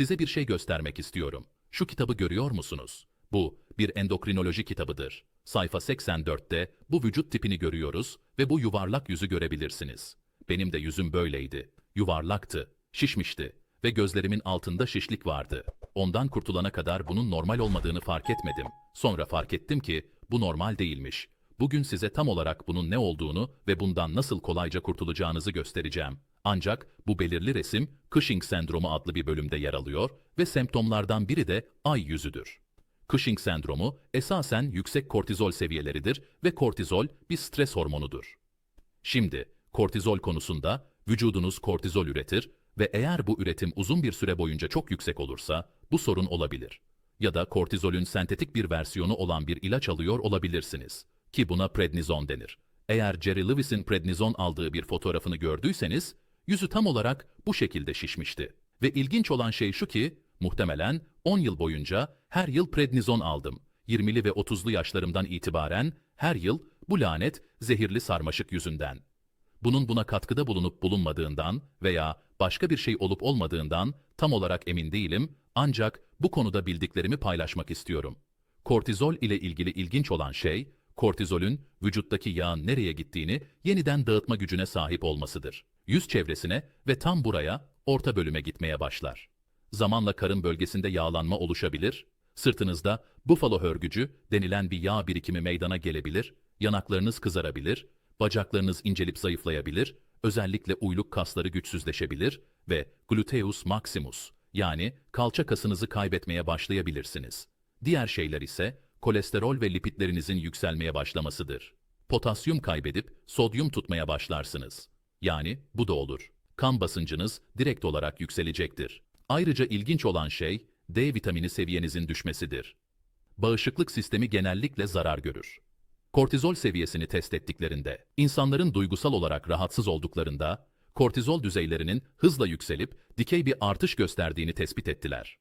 size bir şey göstermek istiyorum. Şu kitabı görüyor musunuz? Bu bir endokrinoloji kitabıdır. Sayfa 84'te bu vücut tipini görüyoruz ve bu yuvarlak yüzü görebilirsiniz. Benim de yüzüm böyleydi. Yuvarlaktı, şişmişti ve gözlerimin altında şişlik vardı. Ondan kurtulana kadar bunun normal olmadığını fark etmedim. Sonra fark ettim ki bu normal değilmiş. Bugün size tam olarak bunun ne olduğunu ve bundan nasıl kolayca kurtulacağınızı göstereceğim. Ancak bu belirli resim Cushing sendromu adlı bir bölümde yer alıyor ve semptomlardan biri de ay yüzüdür. Cushing sendromu esasen yüksek kortizol seviyeleridir ve kortizol bir stres hormonudur. Şimdi kortizol konusunda vücudunuz kortizol üretir ve eğer bu üretim uzun bir süre boyunca çok yüksek olursa bu sorun olabilir. Ya da kortizolün sentetik bir versiyonu olan bir ilaç alıyor olabilirsiniz ki buna prednizon denir. Eğer Jerry Lewis'in prednizon aldığı bir fotoğrafını gördüyseniz yüzü tam olarak bu şekilde şişmişti. Ve ilginç olan şey şu ki muhtemelen 10 yıl boyunca her yıl prednizon aldım. 20'li ve 30'lu yaşlarımdan itibaren her yıl bu lanet zehirli sarmaşık yüzünden. Bunun buna katkıda bulunup bulunmadığından veya başka bir şey olup olmadığından tam olarak emin değilim ancak bu konuda bildiklerimi paylaşmak istiyorum. Kortizol ile ilgili ilginç olan şey, kortizolün vücuttaki yağın nereye gittiğini yeniden dağıtma gücüne sahip olmasıdır. Yüz çevresine ve tam buraya, orta bölüme gitmeye başlar. Zamanla karın bölgesinde yağlanma oluşabilir, sırtınızda bufalo hörgücü denilen bir yağ birikimi meydana gelebilir, yanaklarınız kızarabilir, bacaklarınız incelip zayıflayabilir, özellikle uyluk kasları güçsüzleşebilir ve gluteus maximus yani kalça kasınızı kaybetmeye başlayabilirsiniz. Diğer şeyler ise kolesterol ve lipidlerinizin yükselmeye başlamasıdır. Potasyum kaybedip sodyum tutmaya başlarsınız. Yani bu da olur. Kan basıncınız direkt olarak yükselecektir. Ayrıca ilginç olan şey D vitamini seviyenizin düşmesidir. Bağışıklık sistemi genellikle zarar görür. Kortizol seviyesini test ettiklerinde, insanların duygusal olarak rahatsız olduklarında, kortizol düzeylerinin hızla yükselip dikey bir artış gösterdiğini tespit ettiler.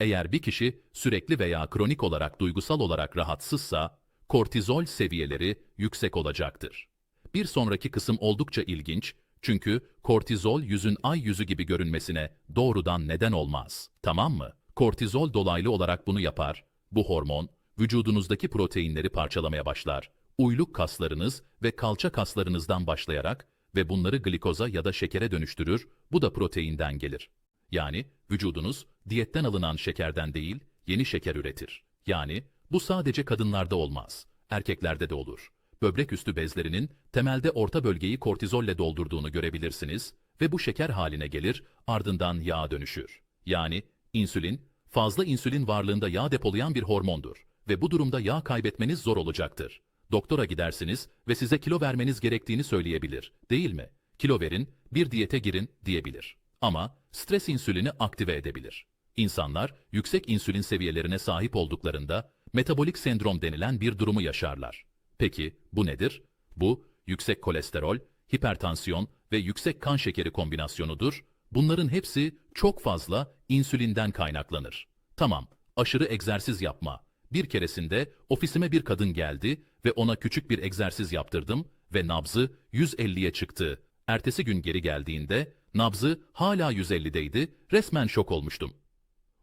Eğer bir kişi sürekli veya kronik olarak duygusal olarak rahatsızsa, kortizol seviyeleri yüksek olacaktır. Bir sonraki kısım oldukça ilginç çünkü kortizol yüzün ay yüzü gibi görünmesine doğrudan neden olmaz. Tamam mı? Kortizol dolaylı olarak bunu yapar. Bu hormon vücudunuzdaki proteinleri parçalamaya başlar. Uyluk kaslarınız ve kalça kaslarınızdan başlayarak ve bunları glikoza ya da şekere dönüştürür. Bu da proteinden gelir. Yani vücudunuz diyetten alınan şekerden değil, yeni şeker üretir. Yani bu sadece kadınlarda olmaz, erkeklerde de olur. Böbrek üstü bezlerinin temelde orta bölgeyi kortizolle doldurduğunu görebilirsiniz ve bu şeker haline gelir, ardından yağa dönüşür. Yani insülin, fazla insülin varlığında yağ depolayan bir hormondur ve bu durumda yağ kaybetmeniz zor olacaktır. Doktora gidersiniz ve size kilo vermeniz gerektiğini söyleyebilir, değil mi? Kilo verin, bir diyete girin diyebilir. Ama stres insülini aktive edebilir. İnsanlar yüksek insülin seviyelerine sahip olduklarında metabolik sendrom denilen bir durumu yaşarlar. Peki bu nedir? Bu yüksek kolesterol, hipertansiyon ve yüksek kan şekeri kombinasyonudur. Bunların hepsi çok fazla insülinden kaynaklanır. Tamam, aşırı egzersiz yapma. Bir keresinde ofisime bir kadın geldi ve ona küçük bir egzersiz yaptırdım ve nabzı 150'ye çıktı. Ertesi gün geri geldiğinde nabzı hala 150'deydi, resmen şok olmuştum.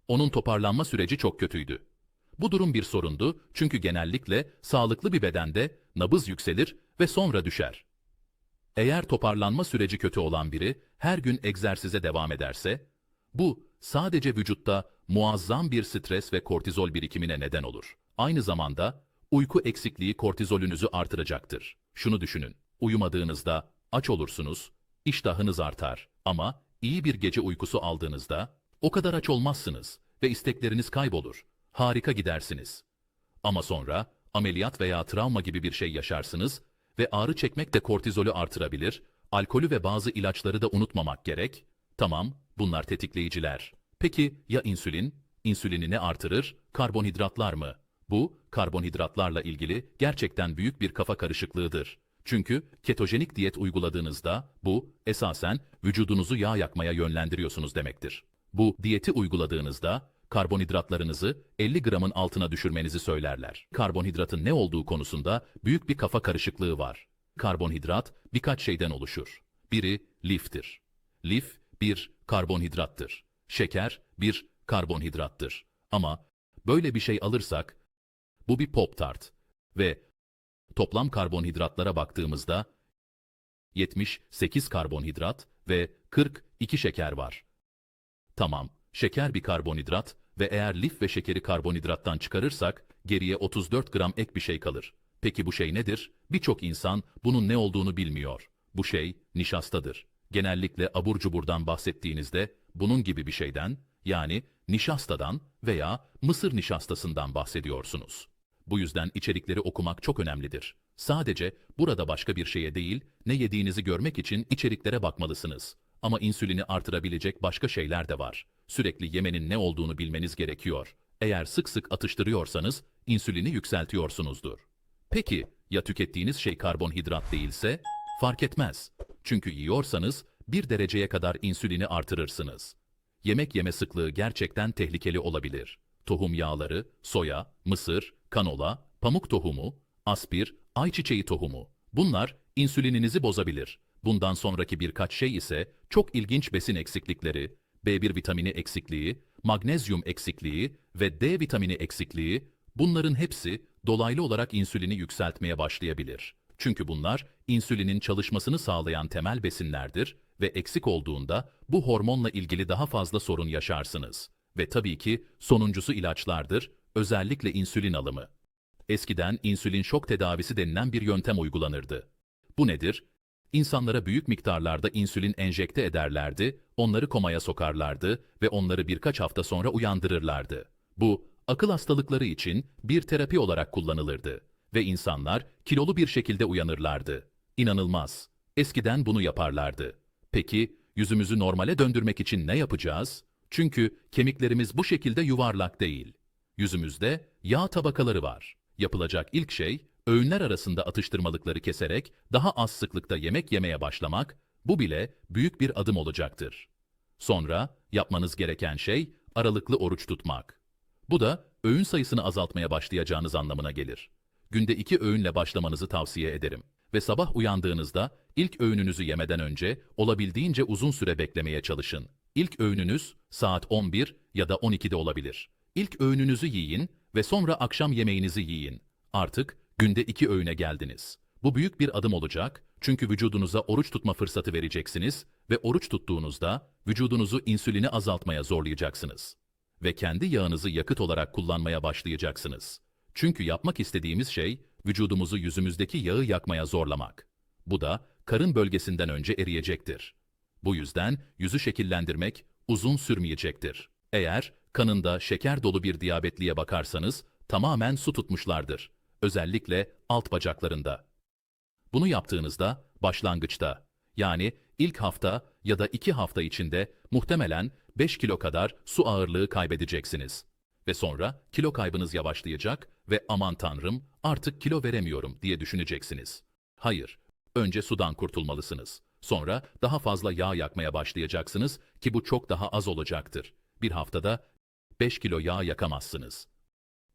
Onun toparlanma süreci çok kötüydü. Bu durum bir sorundu çünkü genellikle sağlıklı bir bedende nabız yükselir ve sonra düşer. Eğer toparlanma süreci kötü olan biri her gün egzersize devam ederse, bu sadece vücutta muazzam bir stres ve kortizol birikimine neden olur. Aynı zamanda uyku eksikliği kortizolünüzü artıracaktır. Şunu düşünün, uyumadığınızda aç olursunuz, iştahınız artar ama iyi bir gece uykusu aldığınızda o kadar aç olmazsınız ve istekleriniz kaybolur. Harika gidersiniz. Ama sonra ameliyat veya travma gibi bir şey yaşarsınız ve ağrı çekmek de kortizolü artırabilir, alkolü ve bazı ilaçları da unutmamak gerek. Tamam, bunlar tetikleyiciler. Peki ya insülin? İnsülini ne artırır? Karbonhidratlar mı? Bu, karbonhidratlarla ilgili gerçekten büyük bir kafa karışıklığıdır. Çünkü ketojenik diyet uyguladığınızda bu esasen vücudunuzu yağ yakmaya yönlendiriyorsunuz demektir. Bu diyeti uyguladığınızda karbonhidratlarınızı 50 gramın altına düşürmenizi söylerler. Karbonhidratın ne olduğu konusunda büyük bir kafa karışıklığı var. Karbonhidrat birkaç şeyden oluşur. Biri liftir. Lif bir karbonhidrattır. Şeker bir karbonhidrattır. Ama böyle bir şey alırsak bu bir pop tart ve toplam karbonhidratlara baktığımızda 78 karbonhidrat ve 42 şeker var. Tamam, şeker bir karbonhidrat ve eğer lif ve şekeri karbonhidrattan çıkarırsak geriye 34 gram ek bir şey kalır. Peki bu şey nedir? Birçok insan bunun ne olduğunu bilmiyor. Bu şey nişastadır. Genellikle abur cuburdan bahsettiğinizde bunun gibi bir şeyden yani nişastadan veya mısır nişastasından bahsediyorsunuz. Bu yüzden içerikleri okumak çok önemlidir. Sadece burada başka bir şeye değil, ne yediğinizi görmek için içeriklere bakmalısınız. Ama insülini artırabilecek başka şeyler de var. Sürekli yemenin ne olduğunu bilmeniz gerekiyor. Eğer sık sık atıştırıyorsanız insülini yükseltiyorsunuzdur. Peki ya tükettiğiniz şey karbonhidrat değilse? Fark etmez. Çünkü yiyorsanız bir dereceye kadar insülini artırırsınız. Yemek yeme sıklığı gerçekten tehlikeli olabilir. Tohum yağları, soya, mısır, kanola, pamuk tohumu, aspir, ayçiçeği tohumu. Bunlar insülininizi bozabilir. Bundan sonraki birkaç şey ise çok ilginç besin eksiklikleri, B1 vitamini eksikliği, magnezyum eksikliği ve D vitamini eksikliği, bunların hepsi dolaylı olarak insülini yükseltmeye başlayabilir. Çünkü bunlar insülinin çalışmasını sağlayan temel besinlerdir ve eksik olduğunda bu hormonla ilgili daha fazla sorun yaşarsınız. Ve tabii ki sonuncusu ilaçlardır, özellikle insülin alımı. Eskiden insülin şok tedavisi denilen bir yöntem uygulanırdı. Bu nedir? İnsanlara büyük miktarlarda insülin enjekte ederlerdi, onları komaya sokarlardı ve onları birkaç hafta sonra uyandırırlardı. Bu, akıl hastalıkları için bir terapi olarak kullanılırdı ve insanlar kilolu bir şekilde uyanırlardı. İnanılmaz. Eskiden bunu yaparlardı. Peki, yüzümüzü normale döndürmek için ne yapacağız? Çünkü kemiklerimiz bu şekilde yuvarlak değil. Yüzümüzde yağ tabakaları var. Yapılacak ilk şey, öğünler arasında atıştırmalıkları keserek daha az sıklıkta yemek yemeye başlamak, bu bile büyük bir adım olacaktır. Sonra yapmanız gereken şey aralıklı oruç tutmak. Bu da öğün sayısını azaltmaya başlayacağınız anlamına gelir. Günde iki öğünle başlamanızı tavsiye ederim. Ve sabah uyandığınızda ilk öğününüzü yemeden önce olabildiğince uzun süre beklemeye çalışın. İlk öğününüz saat 11 ya da 12'de olabilir. İlk öğününüzü yiyin ve sonra akşam yemeğinizi yiyin. Artık günde iki öğüne geldiniz. Bu büyük bir adım olacak çünkü vücudunuza oruç tutma fırsatı vereceksiniz ve oruç tuttuğunuzda vücudunuzu insülini azaltmaya zorlayacaksınız. Ve kendi yağınızı yakıt olarak kullanmaya başlayacaksınız. Çünkü yapmak istediğimiz şey vücudumuzu yüzümüzdeki yağı yakmaya zorlamak. Bu da karın bölgesinden önce eriyecektir. Bu yüzden yüzü şekillendirmek uzun sürmeyecektir. Eğer kanında şeker dolu bir diyabetliye bakarsanız tamamen su tutmuşlardır. Özellikle alt bacaklarında. Bunu yaptığınızda başlangıçta yani ilk hafta ya da iki hafta içinde muhtemelen 5 kilo kadar su ağırlığı kaybedeceksiniz. Ve sonra kilo kaybınız yavaşlayacak ve aman tanrım artık kilo veremiyorum diye düşüneceksiniz. Hayır, önce sudan kurtulmalısınız. Sonra daha fazla yağ yakmaya başlayacaksınız ki bu çok daha az olacaktır. Bir haftada 5 kilo yağ yakamazsınız.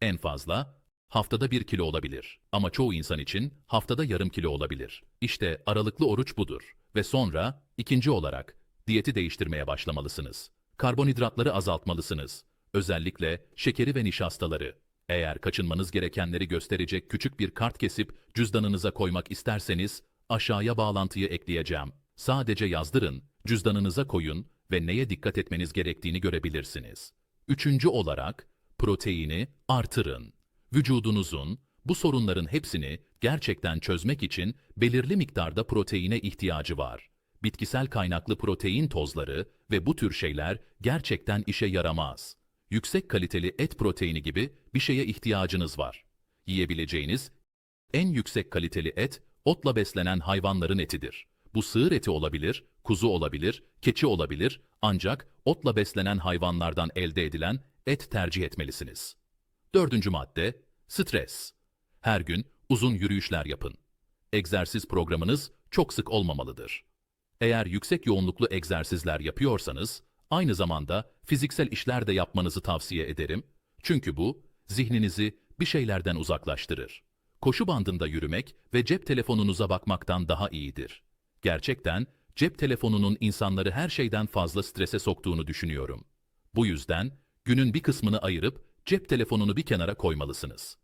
En fazla haftada 1 kilo olabilir. Ama çoğu insan için haftada yarım kilo olabilir. İşte aralıklı oruç budur. Ve sonra ikinci olarak diyeti değiştirmeye başlamalısınız. Karbonhidratları azaltmalısınız. Özellikle şekeri ve nişastaları. Eğer kaçınmanız gerekenleri gösterecek küçük bir kart kesip cüzdanınıza koymak isterseniz aşağıya bağlantıyı ekleyeceğim. Sadece yazdırın, cüzdanınıza koyun ve neye dikkat etmeniz gerektiğini görebilirsiniz. Üçüncü olarak proteini artırın. Vücudunuzun bu sorunların hepsini gerçekten çözmek için belirli miktarda proteine ihtiyacı var. Bitkisel kaynaklı protein tozları ve bu tür şeyler gerçekten işe yaramaz. Yüksek kaliteli et proteini gibi bir şeye ihtiyacınız var. Yiyebileceğiniz en yüksek kaliteli et otla beslenen hayvanların etidir. Bu sığır eti olabilir, kuzu olabilir, keçi olabilir ancak otla beslenen hayvanlardan elde edilen et tercih etmelisiniz. Dördüncü madde, stres. Her gün uzun yürüyüşler yapın. Egzersiz programınız çok sık olmamalıdır. Eğer yüksek yoğunluklu egzersizler yapıyorsanız, aynı zamanda fiziksel işler de yapmanızı tavsiye ederim. Çünkü bu, zihninizi bir şeylerden uzaklaştırır. Koşu bandında yürümek ve cep telefonunuza bakmaktan daha iyidir. Gerçekten cep telefonunun insanları her şeyden fazla strese soktuğunu düşünüyorum. Bu yüzden Günün bir kısmını ayırıp cep telefonunu bir kenara koymalısınız.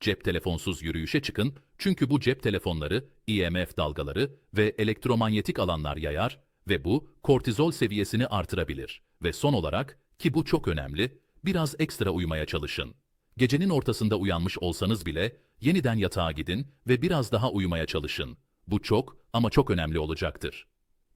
Cep telefonsuz yürüyüşe çıkın çünkü bu cep telefonları IMF dalgaları ve elektromanyetik alanlar yayar ve bu kortizol seviyesini artırabilir. Ve son olarak ki bu çok önemli, biraz ekstra uyumaya çalışın. Gecenin ortasında uyanmış olsanız bile yeniden yatağa gidin ve biraz daha uyumaya çalışın. Bu çok ama çok önemli olacaktır.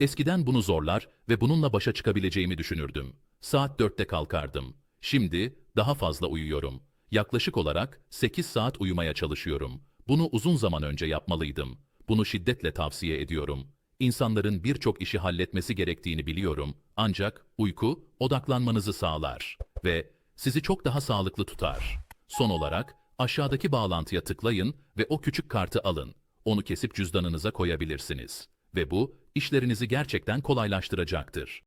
Eskiden bunu zorlar ve bununla başa çıkabileceğimi düşünürdüm. Saat 4'te kalkardım. Şimdi daha fazla uyuyorum. Yaklaşık olarak 8 saat uyumaya çalışıyorum. Bunu uzun zaman önce yapmalıydım. Bunu şiddetle tavsiye ediyorum. İnsanların birçok işi halletmesi gerektiğini biliyorum. Ancak uyku odaklanmanızı sağlar ve sizi çok daha sağlıklı tutar. Son olarak aşağıdaki bağlantıya tıklayın ve o küçük kartı alın. Onu kesip cüzdanınıza koyabilirsiniz ve bu işlerinizi gerçekten kolaylaştıracaktır.